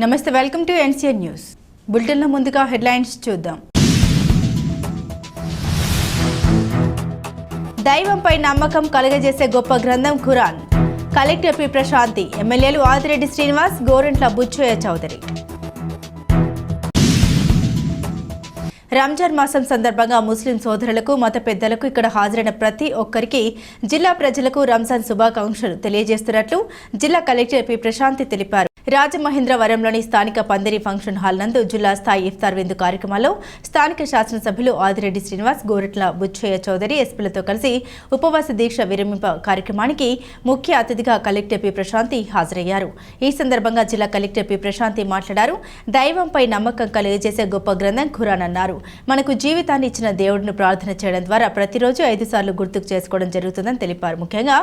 నమస్తే welcome to NCN news బులెటిన్లో ముందుగా హెడ్లైన్స్ చూద్దాం. దైవంపై నమ్మకం కలుగజేసే గొప్ప గ్రంథం ఖురాన్. Collector P. ప్రశాంతి ఎమ్మెల్యేలు ఆదిరెడ్డి శ్రీనివాస్ గోరంట్ల బుచ్చయ్య చౌదరి. రంజాన్ మాసం సందర్భంగా ముస్లిం సోదరులకు మత పెద్దలకు ఇక్కడ హాజరైన ప్రతి ఒక్కరికి జిల్లా ప్రజలకు రంజాన్ శుభాకాంక్షలు తెలియజేస్తున్నట్లు జిల్లా కలెక్టర్ పి. ప్రశాంతి తెలిపారు. రాజమహేంద్రవరంలోని స్థానిక పందిరి ఫంక్షన్ హాల్ నందు జిల్లా స్థాయి ఇఫ్తార్ విందు కార్యక్రమంలో స్థానిక శాసనసభ్యులు ఆదిరెడ్డి శ్రీనివాస్ గోరట్ల బుచ్చయ్య చౌదరి ఎస్పీలతో కలిసి ఉపవాస దీక్ష విరమింప కార్యక్రమానికి ముఖ్య అతిథిగా కలెక్టర్ పి. ప్రశాంతి హాజరయ్యారు. ఈ సందర్భంగా జిల్లా కలెక్టర్ పి. ప్రశాంతి మాట్లాడారు. దైవంపై నమ్మకం కలిగజేసే గొప్ప గ్రంథం ఖురాన్ అన్నారు. మనకు జీవితాన్ని ఇచ్చిన దేవుడిని ప్రార్థన చేయడం ద్వారా ప్రతిరోజు ఐదు సార్లు గుర్తుకు చేసుకోవడం జరుగుతుందని తెలిపారు. ముఖ్యంగా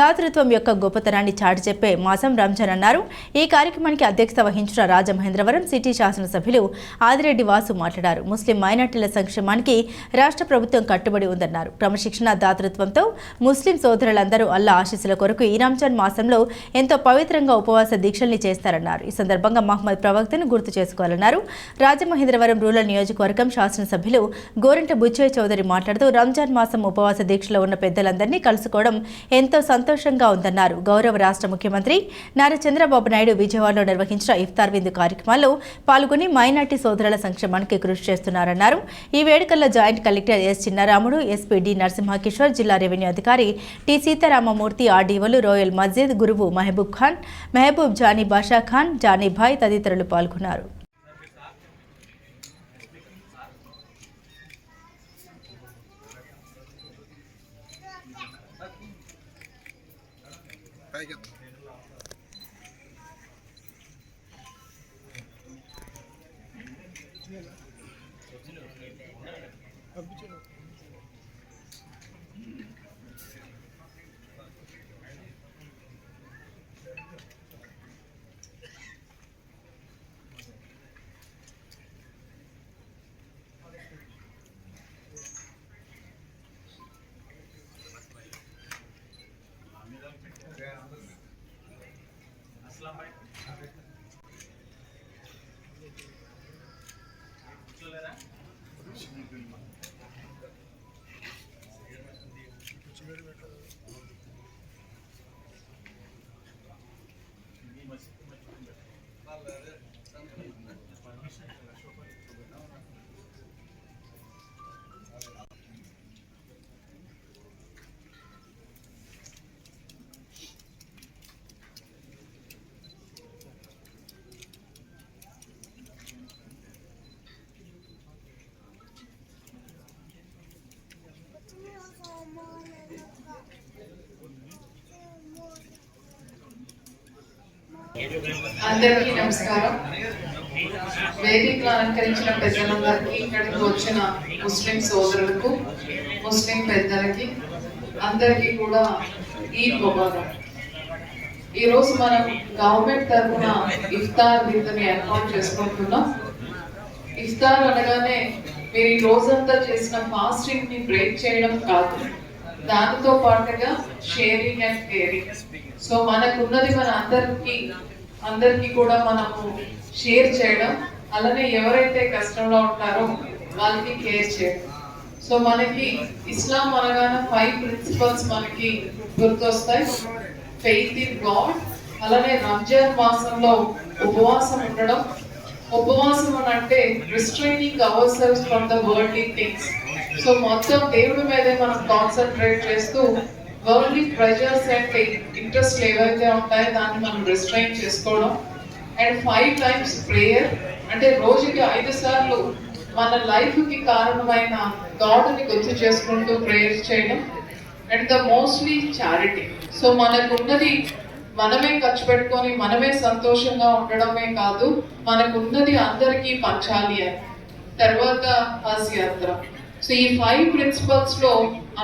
దాతృత్వం యొక్క గొప్పతనాన్ని చాటి చెప్పే మాసం రంజాన్ అన్నారు. ఈ కార్యక్రమానికి అధ్యక్షత వహించిన రాజమహేంద్రవరం సిటీ శాసనసభ్యులు ఆదిరెడ్డి వాసు మాట్లాడారు. ముస్లిం మైనార్టీల సంక్షేమానికి రాష్ట్ర ప్రభుత్వం కట్టుబడి ఉందన్నారు. క్రమశిక్షణ దాతృత్వంతో ముస్లిం సోదరులందరూ అల్లా ఆశీస్సుల కొరకు ఈ రంజాన్ మాసంలో ఎంతో పవిత్రంగా ఉపవాస దీక్షల్ని చేస్తారన్నారు. ఈ సందర్భంగా మహమ్మద్ ప్రవక్తను గుర్తు చేసుకోవాలన్నారు. రాజమహేంద్రవరం రూరల్ నియోజకవర్గం శాసనసభ్యులు గోరంట బుచ్చయ్య చౌదరి మాట్లాడుతూ రంజాన్ మాసం ఉపవాస దీక్షలో ఉన్న పెద్దలందరినీ కలుసుకోవడం ఎంతో సంతోషంగా ఉందన్నారు. గౌరవ రాష్ట్ర ముఖ్యమంత్రి నారా చంద్రబాబు నాయుడు విజయవాడలో నిర్వహించిన ఇఫ్తార్ విందు కార్యక్రమాల్లో పాల్గొని మైనార్టీ సోదరుల సంక్షేమానికి కృషి చేస్తున్నారన్నారు. ఈ వేడుకల్లో joint collector S Chinnaramudu SP D Narasimhakishore జిల్లా రెవెన్యూ అధికారి టి సీతారామమూర్తి ఆర్డీఓలు రోయల్ మస్జిద్ గురువు మహబూబ్ ఖాన్ మహబూబ్ జానీ బాషా ఖాన్ జానీ భాయ్ తదితరులు పాల్గొన్నారు. కార్యకర్త పంపించారు కూర్చోలేరా అందరికీ నమస్కారం. వేదికలో అలంకరించిన పెద్దలందరికీ ఇక్కడికి వచ్చిన ముస్లిం సోదరులకు ముస్లిం పెద్దలకి అందరికీ కూడా ఈద్ ముబారక్. ఈరోజు మనం గవర్నమెంట్ తరఫున ఇఫ్తార్ విందుని ఏర్పాటు చేసుకుంటున్నాం. ఇఫ్తార్ అనగానే మీరు ఈ రోజంతా చేసిన ఫాస్టింగ్ని బ్రేక్ చేయడం కాదు. దానితో పాటుగా షేరింగ్ అండ్ కేరింగ్ సో మనకున్నది మన అందరికి అందరికి కూడా మనము షేర్ చేయడం అలానే ఎవరైతే కష్టంలో ఉంటారో వాళ్ళకి కేర్ చేయడం. సో మనకి ఇస్లాం అనగానే ఫైవ్ ప్రిన్సిపల్స్ మనకి గుర్తొస్తాయి. ఫెయిత్ ఇన్ గాడ్ అలానే రంజాన్ మాసంలో ఉపవాసం ఉండడం. ఉపవాసం అని అంటే restraining our cells from the in things so మొత్తం దేవుడి మీదే మనం కాన్సన్ట్రేట్ చేస్తూ వరల్డ్లీ ప్రెజర్స్ అండ్ ఇంట్రెస్ట్ ఏవైతే ఉంటాయో. దాన్ని మనం రిస్ట్రైన్ చేసుకోవడం. అండ్ ఫైవ్ టైమ్స్ ప్రేయర్ అంటే రోజుకి ఐదు సార్లు మన లైఫ్కి కారణమైన గాడ్ని గుర్తు చేసుకుంటూ ప్రేయర్ చేయడం. And the mostly charity so మనకు ఉన్నది మనమే ఖర్చు పెట్టుకొని మనమే సంతోషంగా ఉండడమే కాదు మనకు ఉన్నది అందరికీ పంచాలి అని. తర్వాత హజ్ యాత్ర. సో ఈ ఫైవ్ ప్రిన్సిపల్స్లో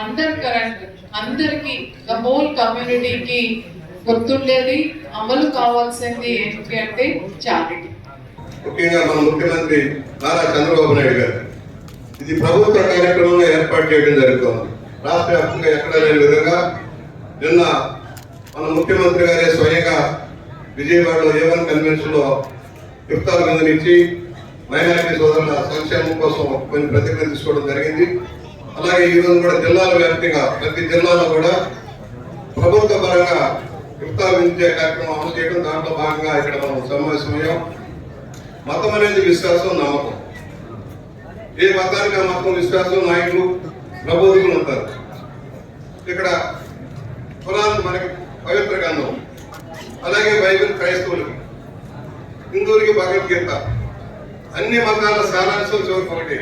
అండర్ కరెంట్ అందరికి ద హోల్ కమ్యూనిటీకి గుర్తుండేది అమలు కావాల్సింది ఏంటి అంటే చారిటీ ముఖ్యంగా మన ముఖ్యమంత్రి నారా చంద్రబాబు నాయుడు గారు ఇది ప్రభుత్వ కార్యక్రమంగా ఏర్పాటు చేయడం జరుగుతుంది. రాష్ట్ర వ్యాప్తంగా ఎక్కడ లేని విధంగా నిన్న మన ముఖ్యమంత్రి గారే స్వయంగా విజయవాడలో ఏవన్ కన్వెన్షన్లో ఇఫ్తార్ నుంచి మైనారిటీ సోదరుల సంక్షేమం కోసం కొన్ని ప్రతిజ్ఞ తీసుకోవడం జరిగింది. అలాగే ఈ రోజు కూడా జిల్లాల వ్యాప్తంగా ప్రతి జిల్లాలో కూడా ప్రభుత్వ పరంగా విందే కార్యక్రమం అమలు చేయడం దాంట్లో భాగంగా ఇక్కడ మనం సమావేశమయ్యాం మతం అనేది విశ్వాసం నమ్మకం. ఏ మతానికి ఆ మతం విశ్వాసం నాయకులు ప్రబోధకులు ఉంటారు. ఇక్కడ ఖురాన్ మనకి పవిత్ర గ్రంథం. అలాగే బైబిల్ క్రైస్తవులకి హిందువులకి భగవద్గీత. అన్ని మతాల సారాంశం చివరికి